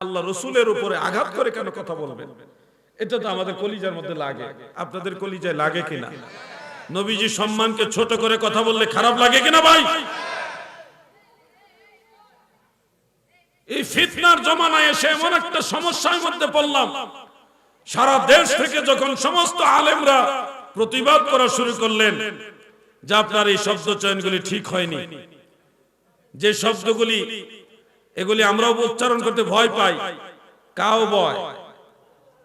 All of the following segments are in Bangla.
আল্লাহ রসুলের উপরে আঘাত করে কেন কথা বলবেন এটা তো আমাদের কলিজার মধ্যে লাগে। আপনাদের কলিজায় লাগে কিনা? নবীজি সম্মানকে ছোট করে কথা বললে খারাপ লাগে কিনা ভাই? এই ফিতনার জমানায় এসে এমন একটা সমস্যার মধ্যে পড়লাম। সারা দেশ থেকে যখন সমস্ত আলেমরা প্রতিবাদ করা শুরু করলেন, যে আপনার এই শব্দ চয়নগুলি ঠিক হয়নি। যে শব্দগুলি এগুলি আমরাও উচ্চারণ করতে ভয় পাই। কাও বয়।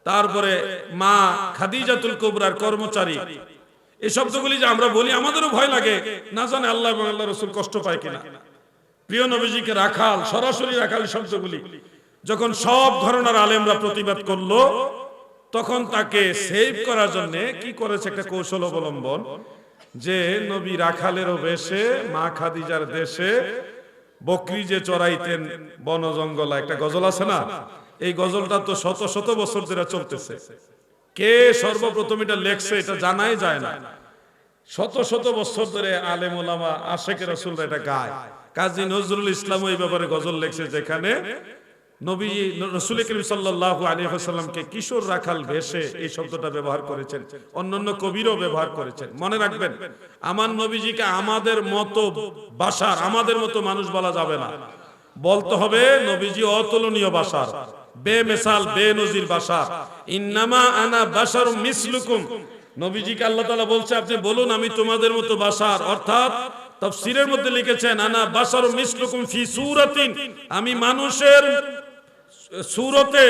তারপরে মা খাদিজাতুল কুবরার কর্মচারী। এই শব্দগুলি যে আমরা বলি, আমাদেরও ভয় লাগে। না জানে আল্লাহ এবং আল্লাহ রসুল কষ্ট পায় কিনা। প্রিয় নবীজিকে রাখাল, সরাসরি রাখাল শব্দগুলি। যখন সব ধরনের আলেমরা প্রতিবাদ করল, তখন তাকে সেভ করার জন্য কি করেছে একটা কৌশল অবলম্বন? যে নবী রাখালেরও বেশে মা খাদিজার দেশে বকরি যে চড়াইতেন বন জঙ্গল একটা গজল আছে না? এই গজলটা তো শত শত বছর ধরে চলতেছে। কে সর্বপ্রথম এটা লেখছে এটা জানাই যায় না। শত শত বছর ধরে আলেম ওলামা আশেকের রসুলরা এটা গায়। কাজী নজরুল ইসলাম এই ব্যাপারে গজল লেখছে যেখানে নবী রসুল করিম সাল্লাহ আলী সাল্লামকে কিশোর রাখাল ভেসে এই শব্দটা ব্যবহার করেছেন। অন্যান্য কবিরও ব্যবহার করেছেন। মনে রাখবেন আমার নবীজিকে আমাদের মতো বাসার আমাদের মতো মানুষ বলা যাবে না। বলতে হবে নবীজি অতুলনীয় বাসার বেমেসাল বেনজির বাসার। ইন্নামা আনা বাসার মিসলুকুম। নবীজিকে আল্লাহ তাআলা বলছে আপনি বলুন আমি তোমাদের মতো বাসার। অর্থাৎ তাফসীরের মধ্যে লিখেছেন আনা বাসার মিসলুকুম ফি সূরাতিন। আমি মানুষের সুরতে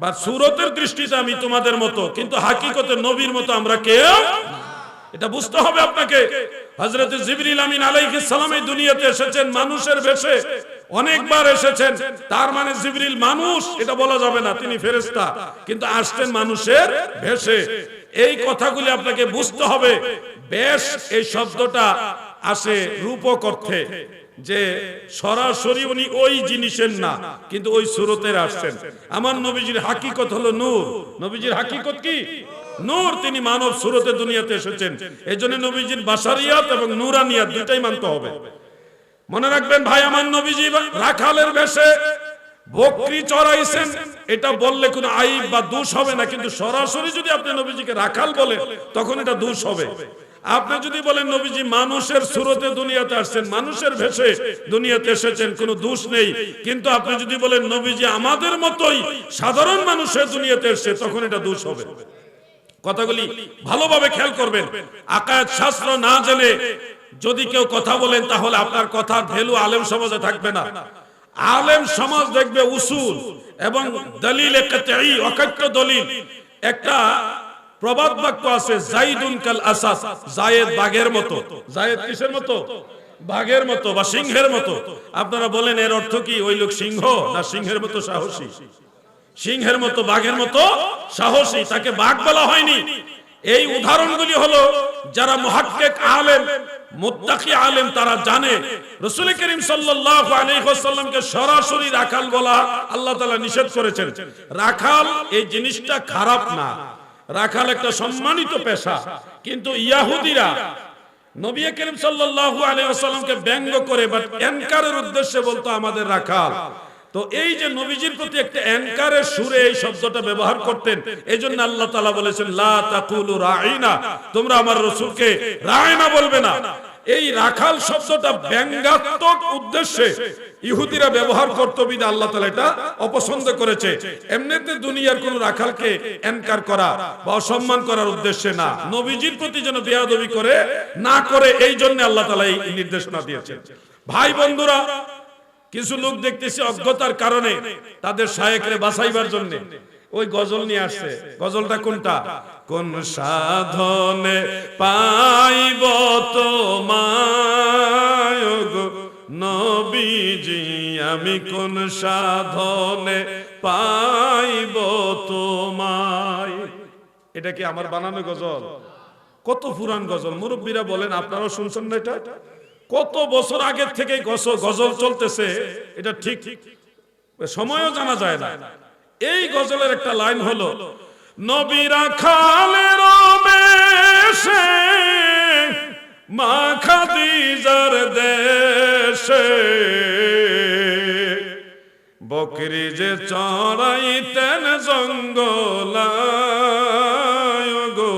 বা সুরতের দৃষ্টিতে আমি তোমাদের মতো, কিন্তু হাকিকতে নবীর মতো আমরা কেউ এটা বুঝতে হবে আপনাকে। হযরত জিবরিল আমিন আলাইহিস সালাম এই দুনিয়াতে এসেছেন, মানুষের বেশে অনেকবার এসেছেন। তার মানে জিবরিল মানুষ, এটা বলা যাবে না, তিনি ফেরেশতা, কিন্তু আসতেন মানুষের ভেষে এই কথাগুলি আপনাকে বুঝতে হবে। বেশ, এই শব্দটা আসে রূপক অর্থে। যে সরাসরি উনি ওই জিনিসের না, কিন্তু ওই সুরতের আসছেন। আমার নবীজির হাকিকত হলো নূর। নবীজির হাকিকত কি? নূর, তিনি মানব সুরতে দুনিয়াতে এসেছেন। এই জন্য নবীজির বাসারিয়াত এবং নুরানিয়াত দুটাই মানতে হবে। মনে রাখবেন ভাই, আমার নবীজি রাখালের বেশে বকরি চড়াইছেন, এটা বললে কোনো আইব বা দোষ হবে না, কিন্তু সরাসরি যদি আপনি নবীজিকে রাখাল বলেন, তখন এটা দোষ হবে। আপনি যদি বলেন, নবীজি, মানুষের সুরতে দুনিয়াতে আসছেন, মানুষের ভেসে দুনিয়াতে এসেছেন, কোনো দোষ নেই। কিন্তু আপনি যদি বলেন, নবীজি, আমাদের মতোই সাধারণ মানুষের দুনিয়াতে এসছে, তখন এটা দোষ হবে। কথাগুলি ভালোভাবে খেয়াল করবেন। আকায়াত শাস্ত্র না জেনে যদি কেউ কথা বলেন, তাহলে আপনার কথার ভ্যালু আলেম সমাজে থাকবে না। আলেম সমাজ দেখবে উসুল এবং দলিল অকাট্য দলিল। একটা প্রবাদ বাক্য আছে, জাইদুন কাল আসাস জায়েদ বাঘের মতো। জায়েদ কিসের মতো? বাঘের মতো বা সিংহের মতো। আপনারা বলেন, এর অর্থ কি? ওই লোক সিংহ না সিংহের মতো সাহসী? সিংহের মতো, বাঘের মতো সাহসী, তাকে বাঘ বলা হয়নি। এই উদাহরণগুলি হলো, যারা মুহাক্কিক আলেম, মুত্তাকি আলেম, তারা জানে, রাসূল করিম সাল্লাল্লাহু আলাইহি ওয়াসাল্লামকে সরাসরি রাখাল বলা আল্লাহ তাআলা নিষেধ করেছেন। রাখাল এই জিনিসটা খারাপ না। রাখাল একটা সম্মানিত পেশা। কিন্তু ইয়াহুদিরা নবী করিম সাল্লাল্লাহু আলাইহি ওয়াসাল্লামকে ব্যঙ্গ করে বাট এনকারের উদ্দেশ্যে বলতো আমাদের রাখাল। তো এই যে নবীজির প্রতি একটা অ্যানকারের সুরে এই শব্দটা ব্যবহার করতেন এই জন্য আল্লাহ তালা বলেছেন, লা তাকুলু রাইনা। তোমরা আমার রসুলকে রায়না বলবে না। এই রাখাল শব্দটা ব্যঙ্গাত্মক উদ্দেশ্যে ইহুদিরা ব্যবহার করতো বিদা আল্লাহ তালা এটা অপছন্দ করেছে। এমনিতে দুনিয়ার কোন রাখালকে এনকার করা বা অসম্মান করার উদ্দেশ্যে না। নবীজির প্রতি যেন বেয়াদবি করে, না করে, এই জন্য আল্লাহ তালা এই নির্দেশনা দিয়েছেন। ভাই বন্ধুরা, কিছু লোক দেখতেছি অজ্ঞতার কারণে তাদের শায়েকরে বাঁচাইবার জন্য। ওই গজল নিয়ে আসছে গজলটা কোনটা? কোন সাধনে পাইব তোমায় নবীজি আমি কোন সাধনে পাইব তোমায়। এটা কি আমার বানানো গজল? কত পুরান গজল। মুরব্বীরা বলেন আপনারাও শুনছেন না এটা? কত বছর আগের থেকে গজল চলতেছে। এটা ঠিক সময়ও জানা যায় না। এই গজলের একটা লাইন হলো, নবীরা খালের বেশে মা খাদিজার দেশে, বকরি যে চড়াইতেন জঙ্গলায় গো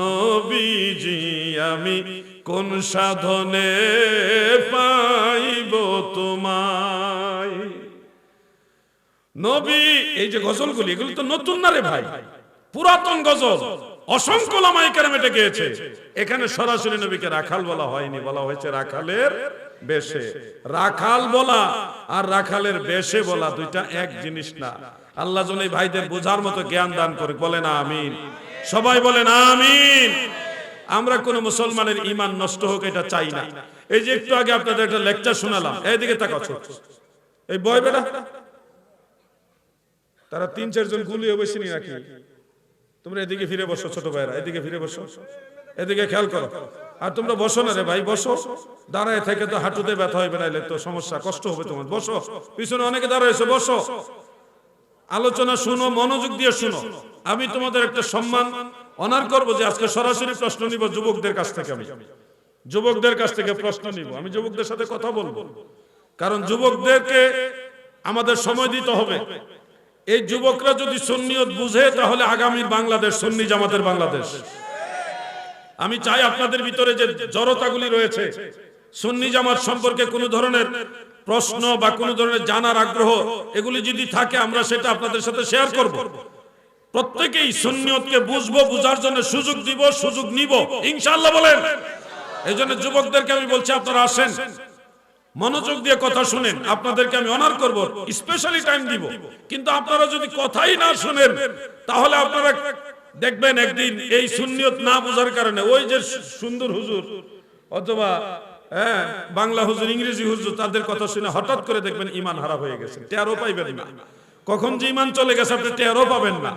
নবীজি, আমি কোন সাধনে পাইব তোমায় নবী, এই যে গজলগুলি, এগুলি তো নতুন না রে ভাই? পুরাতন গজল। অসংখ্য লামাই কেরাম এটা গেয়েছে। এখানে সরাসরি নবীকে রাখাল বলা হয়নি, বলা হয়েছে রাখালের বেশে। রাখাল বলা আর রাখালের বেশে বলা দুইটা এক জিনিস না। আল্লাহ যেন এই ভাইদের বোঝার মতো জ্ঞান দান করে বলেন আমিন। সবাই বলেন আমিন। আমরা কোন মুসলমানের ইমান নষ্ট হোক এটা চাই না। এই যে একটু আগে আপনাদের একটা লেকচার শোনালাম, এইদিকে তাকাও ছোট। এই বয় বেটা? তারা তিন চারজন গুলিয়ে বসে নি নাকি তোমরা এদিকে ফিরে বসো ছোট ভাইরা এদিকে ফিরে বসো। এদিকে খেয়াল করো। আর তোমরা বসো না রে ভাই, বসো। দাঁড়ায় থেকে তো হাঁটুতে ব্যথা হবে, নাইলে তো সমস্যা, কষ্ট হবে তোমার। বসো। পিছনে অনেকে দাঁড়াইছো বসো। আলোচনা শুনো, মনোযোগ দিয়ে শুনো। আমি তোমাদের একটা সম্মান, অনার করব যে আজকে সরাসরি প্রশ্ন নিব যুবকদের কাছ থেকে আমি। যুবকদের কাছ থেকে প্রশ্ন নিব। আমি যুবকদের সাথে কথা বলব। কারণ যুবকদেরকে আমাদের সময় দিতে হবে। এই যুবকরা যদি সন্নিয়ত বুঝে, তাহলে আগামী বাংলাদেশ সুন্নি জামাতের বাংলাদেশ। আমি চাই আপনাদের ভিতরে যে জড়তাগুলি রয়েছে, সুন্নি জামাত সম্পর্কে কোনো ধরনের প্রশ্ন বা কোনো ধরনের জানার আগ্রহ, এগুলি যদি থাকে, আমরা সেটা আপনাদের সাথে শেয়ার করব। প্রত্যেকেই সুন্নিয়তকে বুঝব, বুঝার জন্য সুযোগ দিব, সুযোগ নিব। ইনশাআল্লাহ বলেন। এই জন্য যুবকদেরকে আমি বলছি, আপনারা আসেন। মনোযোগ দিয়ে কথা শুনেন। আপনাদেরকে আমি অনার করব স্পেশালি টাইম দিব। কিন্তু আপনারা যদি কথাই না শুনেন, তাহলে আপনারা দেখবেন একদিন এই সুন্নিয়ত না বোঝার কারণে ওই যে সুন্দর হুজুর, অথবা হ্যাঁ বাংলা হুজুর, ইংরেজি হুজুর, তাদের কথা শুনে হঠাৎ করে দেখবেন ইমান হারা হয়ে গেছে টেরও পাইবেন না। কখন যে ইমান চলে গেছে, আপনি টেরও পাবেন না।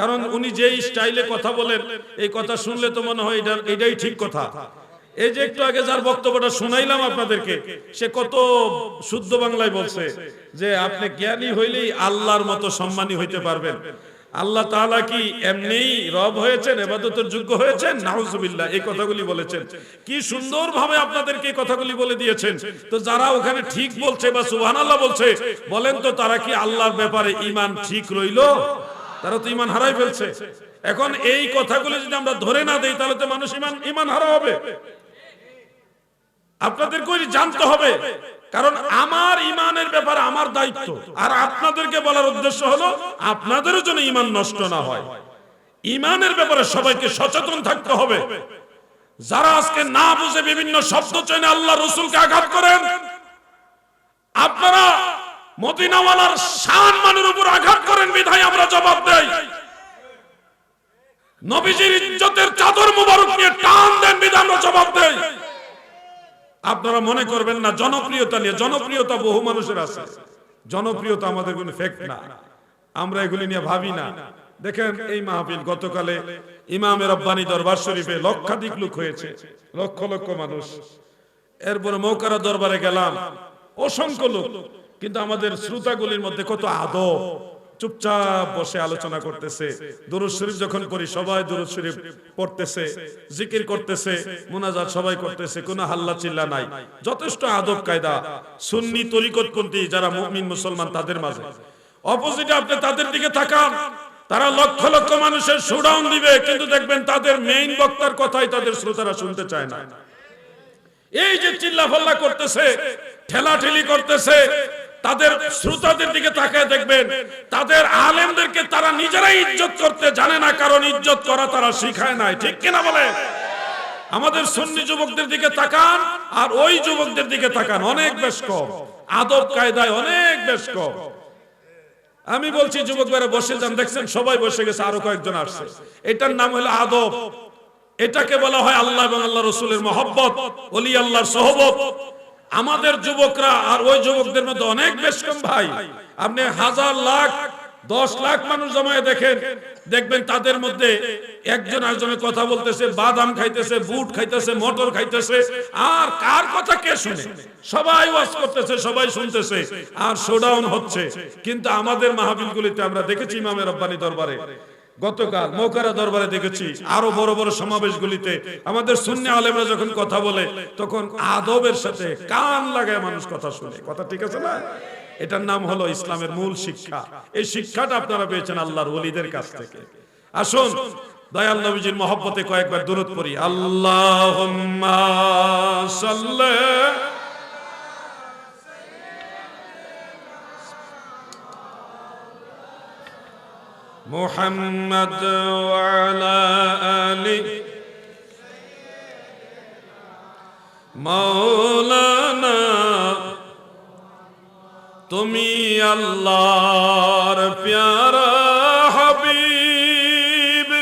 কারণ উনি যেই স্টাইলে কথা বলেন, এই কথা শুনলে তো মনে হয় এটা এটাই ঠিক কথা। এই যে একটু আগে যার বক্তব্যটা শুনাইলাম আপনাদেরকে, সে কত শুদ্ধ বাংলায় বলছে যে আপনি জ্ঞানী হইলেই আল্লাহর মতো সম্মানী হইতে পারবেন। আল্লাহ তাআলা কি এমনিই রব হয়েছেন, এবাদতের যোগ্য হয়েছেন? নাউজুবিল্লাহ, এই কথাগুলি বলেছেন। কি সুন্দরভাবে আপনাদেরকে এই কথাগুলি বলে দিয়েছেন। তো যারা ওখানে ঠিক বলছে বা সুবহানাল্লাহ বলছে, বলেন তো তারা কি আল্লাহর ব্যাপারে ঈমান ঠিক রইল? তারা তো ঈমান হারাই ফেলছে। এখন এই কথাগুলি যদি আমরা ধরে না দেই, তাহলে তো মানুষ ঈমান ঈমান হারা হবে। আপনাদেরকে জানতে হবে? কারণ আমার ইমানের ব্যাপারে আমার দায়িত্ব। আর আপনাদেরকে বলার উদ্দেশ্য হলো, আপনাদেরও যেন ইমান নষ্ট না হয়। ইমানের ব্যাপারে সবাইকে সচেতন থাকতে হবে। যারা আজকে না বুঝে বিভিন্ন শব্দ চেনে আল্লাহ রসুলকে আঘাত করেন, আপনারা মদিনাওয়ালার শান মানের উপর আঘাত করেন, বিধায় আমরা জবাব দেই। নবীজির ইজ্জতের চাদর মুবারক নিয়ে টান দেন, বিধায় আমরা জবাব দেই। আপনারা মনে করবেন না, জনপ্রিয়তা নিয়ে, জনপ্রিয়তা বহু মানুষের আছে। জনপ্রিয়তা আমাদের কোনো ফেক না। আমরা এগুলি নিয়ে ভাবি না। দেখেন, এই মাহফিল গতকালে ইমামের রব্বানি দরবার শরীফে লক্ষাধিক লোক হয়েছে, লক্ষ লক্ষ মানুষ। এরপরে মৌকারা দরবারে গেলাম, অসংখ্য লোক। কিন্তু আমাদের শ্রোতাগুলির মধ্যে কত আদব চুপচাপ বসে আলোচনা করতেছে। দুরুদ শরীফ যখন করি সবাই দুরুদ শরীফ পড়তেছে, জিকির করতেছে, মুনাজাত সবাই করতেছে, কোনো হাল্লা চিল্লা নাই। যথেষ্ট আদব কায়দা। সুন্নি তরিকতপন্থী যারা মুমিন মুসলমান, তাদের মাঝে। অপোজিটে আপনি তাদের দিকে তাকান। তারা লক্ষ লক্ষ মানুষের শোডাউন দিবে, কিন্তু দেখবেন তাদের মেইন বক্তার কথাই তাদের শ্রোতারা শুনতে চায় না। এই যে চিল্লা করতেছে, ঠেলাঠেলি করতেছে তাদের শ্রোতাদের দিকে তাকায় দেখবেন, তাদের আলেমদেরকে তারা নিজেরাই ইজ্জত করতে জানে না, কারণ ইজ্জত করা তারা শিখায় নাই। ঠিক কিনা বলে? আমাদের সুন্নি যুবকদের দিকে তাকান, আর ওই যুবকদের দিকে তাকান। অনেক বেশ কম। আদব কায়দায় অনেক বেশ কম। আমি বলছি, যুবক বেড়ে বসে যান। দেখছেন, সবাই বসে গেছে, আরও কয়েকজন আসছে। এটার নাম হলো আদব। এটাকে বলা হয় আল্লাহ এবং আল্লাহ রসুলের মহব্বত অলি আল্লাহর সহবত। আমাদের যুবকরা আর ওই যুবকদের মধ্যে অনেক বেশ কম ভাই। আপনি হাজার লাখ, দশ লাখ মানুষ জমায়ে দেখেন, দেখবেন তাদের মধ্যে একজন আরেকজনের কথা বলতেছে, বাদাম খাইতেছে, বুট খাইতেছে, মটর খাইতেছে, আর কার কথা কে শুনে? সবাই ওয়াজ করতেছে, সবাই শুনতেছে, আর শোডাউন হচ্ছে। কিন্তু আমাদের মাহফিলগুলিতে আমরা দেখেছি ইমামের রব্বানি দরবারে গতকাল মৌকারা দরবারে দেখেছি আরও বড় বড় সমাবেশগুলিতে আমাদের শূন্য আলেমরা যখন কথা বলে তখন আদবের সাথে কান লাগায় মানুষ কথা শুনে। কথা ঠিক আছে না? এটার নাম হলো ইসলামের মূল শিক্ষা। এই শিক্ষাটা আপনারা পেয়েছেন আল্লাহর ওলিদের কাছ থেকে। আসুন দয়াল নবীজির মহব্বতে কয়েকবার দূরত পড়ি। আল্লাহ সাল্লাহ محمد وعلى آله مولانا تمي الله پیارا حبیب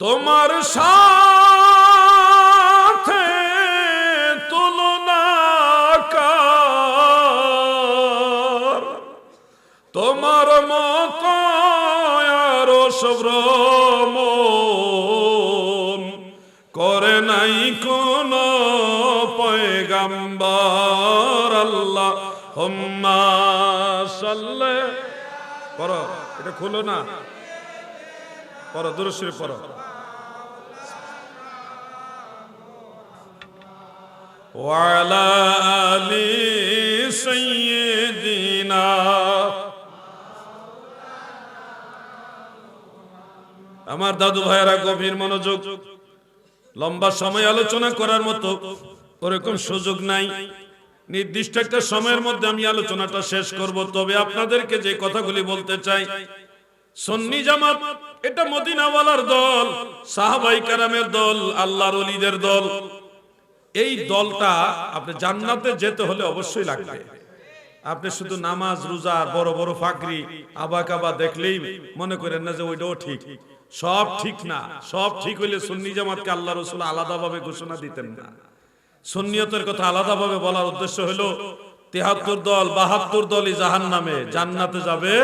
تمہار شاہ আরো সব্রম করে নাই কোন পয়গাম্বার আল্লাহ হুম্মা সাল্লে পড়ো এটা খুলো না পড়ো দুরশ্রী পড়ো وعلى آل سيدنا আমার দাদু ভাইয়েরা গভীর মনোযোগ, লম্বা সময় আলোচনা করার মতো ওরকম সুযোগ নাই। নির্দিষ্ট একটা সময়ের মধ্যে আমি আলোচনাটা শেষ করব। তবে আপনাদেরকে যে কথাগুলি বলতে চাই, সন্নি জামাত এটা মদিনাওয়ালার দল, সাহাবাই কারামের দল, আল্লাহর অলিদের দল। এই দলটা আপনি জান্নাতে যেতে হলে অবশ্যই লাগবে। আপনি শুধু নামাজ, রোজা বড় বড় ফাকরি আবা কাবা দেখলেই মনে করেন না যে ওইটাও ঠিক। সব ঠিক না। সব ঠিক হইলে সুন্নি জামাতকে আল্লাহ রসুল আলাদাভাবে ঘোষণা দিতেন না। সুন্নিয়তের কথা আলাদাভাবে বলার উদ্দেশ্য হলো, তেহাত্তর দল, বাহাত্তর দলই জাহান নামে জান্নাতে যাবে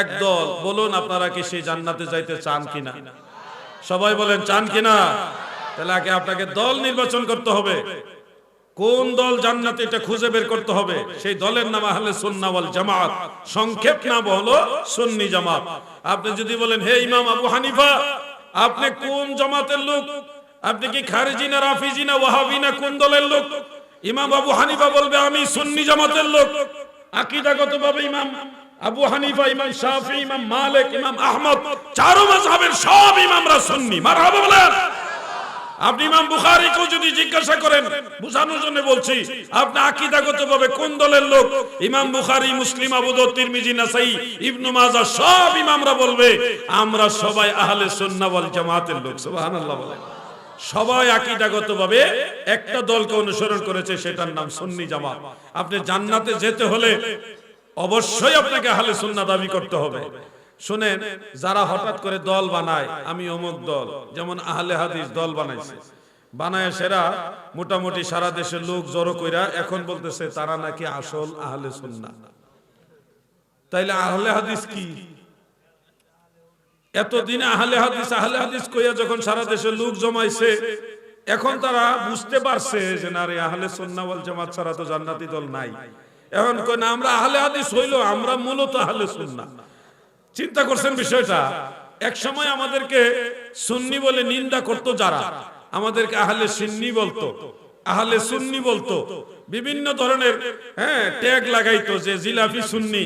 এক দল। বলুন আপনারা কি সেই জান্নাতে যাইতে চান কিনা? সবাই বলেন, চান কিনা? তাহলে আগে আপনাকে দল নির্বাচন করতে হবে। কোন দল জান্নাতে এটা খুঁজে বের করতে হবে? সেই দলের নাম আহলে সুন্নাহ ওয়াল জামাত। সংক্ষেপ নাম হলো সুন্নি জামাত। আপনি যদি বলেন, হে ইমাম আবু হানিফা, আপনি কোন জামাতের লোক? আপনি কি খারিজি না রাফিজি না ওয়াহাবি না কোন দলের লোক? ইমাম আবু হানিফা বলবে, আমি সুন্নি জামাতের লোক। আকীদাগতভাবে ইমাম আবু হানিফা, ইমাম শাফি, ইমাম মালিক, ইমাম আহমদ, চারো মাযহাবের সব ইমামরা সুন্নি। মারহাবা বলেন। আপনি ইমাম বুখারীকেও যদি জিজ্ঞাসা করেন, বুঝানোর জন্য বলছি, আপনি আকীদাগতভাবে কোন দলের লোক? ইমাম বুখারী, মুসলিম, আবু দাউদ, তিরমিজি, নাসাই, ইবনু মাজাহ, সব ইমামরা বলবে, আমরা সবাই আহলে সুন্নাহ ওয়াল জামাতের লোক, সুবহানাল্লাহ বলেন সবাই আকীদাগতভাবে একটা দলকে অনুসরণ করেছে, সেটার নাম সুন্নি জামাত। আপনি জান্নাতে যেতে হলে অবশ্যই আপনাকে আহলে সুন্নাহ দাবি করতে হবে। শুনেন, যারা হঠাৎ করে দল বানায়, আমি অমুক দল, যেমন আহলে হাদিস দল বানাইছে। বানায় সেরা, মোটামুটি সারা দেশের লোক জড়ো কইরা এখন বলতেছে, তারা নাকি আসল আহলে সুন্নাহ। তাইলে আহলে হাদিস কি? এতদিনে আহলে হাদিস আহলে হাদিস কইয়া যখন সারা দেশের লোক জমাইছে, এখন তারা বুঝতে পারছে যে, না রে, আহলে সুন্নাহ ওয়াল জামাত ছাড়া তো জান্নাতি দল নাই। এখন কই না, আমরা আহলে হাদিস হইল আমরা মূলত আহলে সুন্নাহ। চিন্তা করছেন বিষয়টা? এক সময় আমাদেরকে সুন্নি বলে নিন্দা করতো যারা। আমাদেরকে আহলে সিন্নি বলতো, আহলে সুন্নি বলতো। বিভিন্ন ধরনের হ্যাঁ ট্যাগ লাগাইতো যে জিলাফি সুন্নি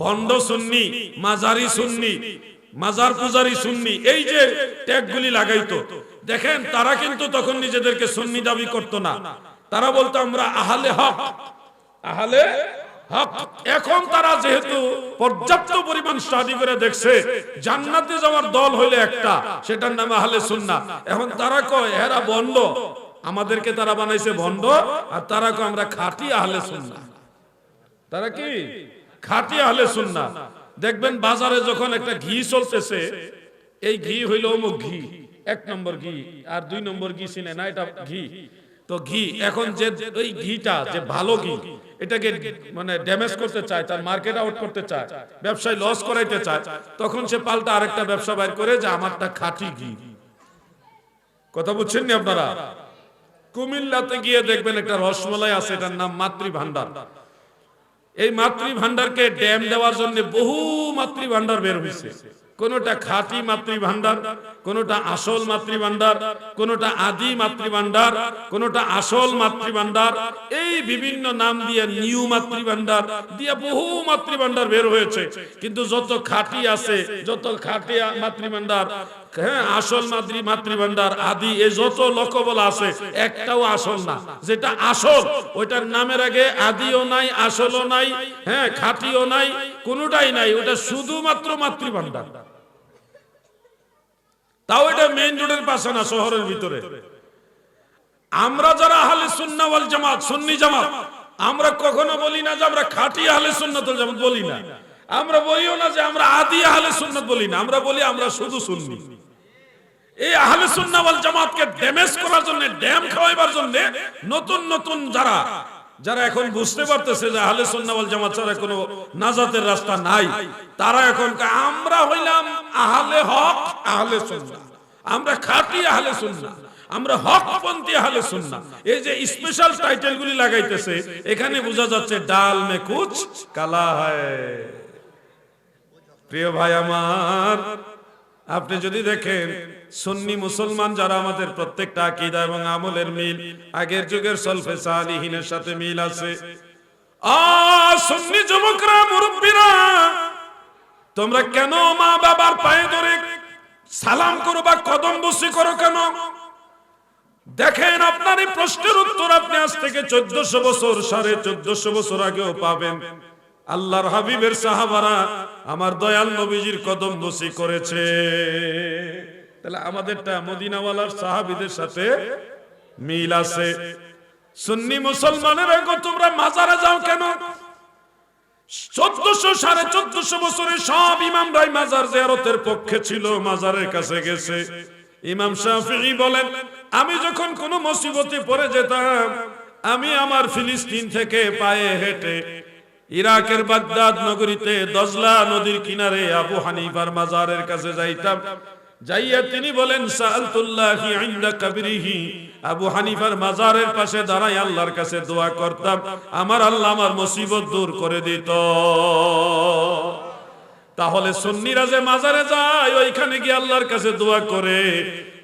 ভন্ড সুন্নি মাজারি সুন্নি, মাজার পূজারি সুন্নি, এই যে ট্যাগগুলি লাগাইতো। দেখেন, তারা কিন্তু তখন নিজেদেরকে সুন্নি দাবি করতো না। তারা বলতো, আমরা আহলে হক। আহলে এখন তারা যেহেতু পর্যাপ্ত পরিমাণ স্টাডি করে দেখছে, জান্নাতে যাওয়ার দল হইলে একটা, সেটার নাম আহলে সুন্নাহ। এখন তারা কয়, এরা বন্ধ। আমাদেরকে তারা বানাইছে ভন্ড আর তারা কয়, আমরা খাঁটি আহলে সুন্নাহ। তারা কি? খাঁটি আহলে সুন্নাহ। দেখবেন বাজারে যখন একটা ঘি চলতেছে, এই ঘি হইল অমুক ঘি। এক নম্বর ঘি, আর দুই নম্বর ঘি চিনে না, এটা ঘি। তো ঘি, এখন যে ওই ঘিটা, যে ভালো ঘি, এটাকে মানে ড্যামেজ করতে চায়, তার মার্কেট আউট করতে চায়, ব্যবসায় লস করাইতে চায়, তখন সে পাল্টা আরেকটা ব্যবসা বাইর করে যে আমারটা খাঁটি ঘি। কথা বুঝছেন নি আপনারা? কুমিল্লাতে গিয়ে দেখবেন একটা রসমলাই আছে, এটার নাম মাতৃ ভান্ডার এই মাতৃ ভান্ডারকে ড্যাম দেওয়ার জন্য বহু মাতৃ ভান্ডার বের হয়েছে কোনোটা খাঁটি মাতৃভান্ডার কোনোটা আসল মাতৃভান্ডার কোনোটা আদি মাতৃভান্ডার কোনোটা আসল মাতৃভান্ডার এই বিভিন্ন নাম দিয়ে নিউ মাতৃভান্ডার দিয়ে বহু মাতৃভান্ডার বের হয়েছে। কিন্তু যত খাঁটি আছে, যত খাঁটি মাতৃভান্ডার হ্যাঁ আসল মাতৃ মাতৃভান্ডার আদি, এ যত লকবল আছে, একটাও আসল না। যেটা আসল, ওইটার নামের আগে আদিও নাই, আসলও নাই হ্যাঁ খাঁটিও নাই, কোনোটাই নাই, ওটা শুধুমাত্র মাতৃভান্ডার তাও এটা মেইন রোডের পাশে না, শহরের ভিতরে। আমরা যারা আহলে সুন্নাহ ওয়াল জামাত, সুন্নি জামাত, আমরা কখনো বলি না যে আমরা খাঁটি আহলে সুন্নাতুল জামাত বলি না। আমরা বলিও না যে আমরা আদি আহলে সুন্নাত বলি না, আমরা বলি আমরা শুধু সুন্নি। এই আহলে সুন্নাহ ওয়াল জামাতকে ড্যামেজ করার জন্য ড্যাম খাওয়াইবার জন্য নতুন নতুন যারা যারা এখন বুঝতে পারতেছে যে আহলে সুন্নাহ ওয়াল জামাত ছাড়া কোনো নাজাতের রাস্তা নাই, তারা এখন আমরা হইলাম আহলে হক, আহলে সুন্নাহ। আমরা খাঁটি আহলে সুন্নাহ। আমরা হকপন্থী আহলে সুন্নাহ। এই যে স্পেশাল টাইটেল গুলি লাগাইতেছে, এখানে বোঝা যাচ্ছে ডাল মে কুচ কালা হয় প্রিয় ভাই আমার, আপনি যদি দেখেন সুন্নি মুসলমান যারা আমাদের প্রত্যেকটা আকীদা এবং আমলের মিল, আগের যুগের সলফে সালিহিনের সাথে মিল আছে। সুন্নি যুবকরা, মুরব্বীরা, তোমরা কেন মা বাবার পায়ে ধরে সালাম করো বা কদম বসি করো কেন? দেখেন, আপনার এই প্রশ্নের উত্তর আপনি আজ থেকে চোদ্দশো বছর, সাড়ে চোদ্দশো বছর আগেও পাবেন। আল্লাহর হাবিবের সাহাবারা আমার দয়াল নবীজির কদম বসি করেছে। তাহলে আমাদেরটা মদিনাওয়ালার সাহাবিদের সাথে মিল আছে। সুন্নি মুসলমানের আগে তোমরা মাজারে যাও কেন? আমি যখন কোনো মুসিবতে পড়ে যেতাম, আমি আমার ফিলিস্তিন থেকে পায়ে হেঁটে ইরাকের বাগদাদ নগরীতে দজলা নদীর কিনারে আবু হানিফার মাজারের কাছে যাইতাম। যাইয়া তিনি বলেন সালতুল্লাহি কবরিহি। আবু হানিফার মাজারের পাশে দাঁড়াই আল্লাহর কাছে দোয়া করতাম, আমার আল্লাহ আমার মুসিবত দূর করে দিত। তাহলে সুন্নিরা যে মাজারে যায়, ওইখানে গিয়ে আল্লাহর কাছে দোয়া করে।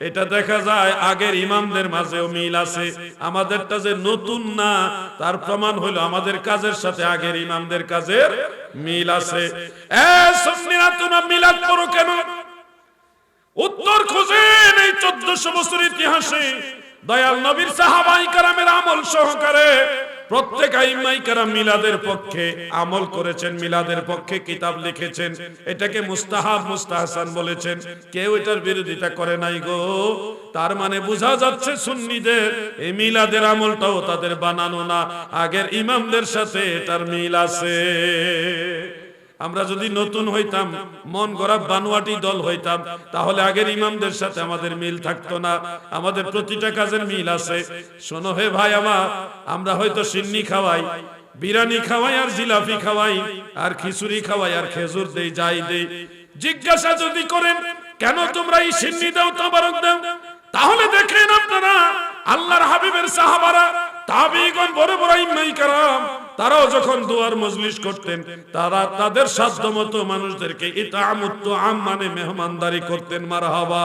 এটা দেখা যায় আগের ইমামদের মাঝেও মিল আছে। আমাদেরটা যে নতুন না, তার প্রমাণ হলো আমাদের কাজের সাথে আগের ইমামদের কাজের মিল আছে। এ সুন্নিরা, তোমরা মিলাদ করো কেন? উত্তর খোঁজেন এই চোদ্দশো বছর ইতিহাসে। দয়াল নবীর সাহাবাই কারামের আমল সহকারে প্রত্যেক আইমাই কারাম মিলাদের পক্ষে আমল করেছেন, মিলাদের পক্ষে কিতাব লিখেছেন। এটাকে মুস্তাহাব, মুস্তাহসান বলেছেন। কেউ এটার বিরোধিতা করে নাই গো। তার মানে বোঝা যাচ্ছে সুন্নিদের এই মিলাদের আমলটাও তাদের বানানো না। আগের ইমামদের সাথে এটার মিল আছে। আমরা যদি নতুন হইতাম, মন গড়া বানুয়াটি দল হইতাম, তাহলে আগের ইমামদের সাথে আমাদের মিল থাকতো না। আমাদের প্রতিটা কাজের মিল আছে। শোনো হে ভাই আমার আমরা হয়তো সিন্নি খাওয়াই, বিরিয়ানি খাওয়াই আর জিলাপি খাওয়াই, আর খিচুড়ি খাওয়াই আর খেজুর দেই, যাই দেই। জিজ্ঞাসা যদি করেন, কেন তোমরা এই সিন্নি দাও, তাবারক দাও? তাহলে দেখেন আপনারা, আল্লাহর হাবিবের সাহাবারা তাবিগণ বড় বড় ইমাই কারাম তারাও যখন দুয়ার মজলিস করতেন, তারা তাদের সাধ্য মতো মানুষদেরকে ইতামুত্ত আম মানে মেহমানদারি করতেন, মারহাবা।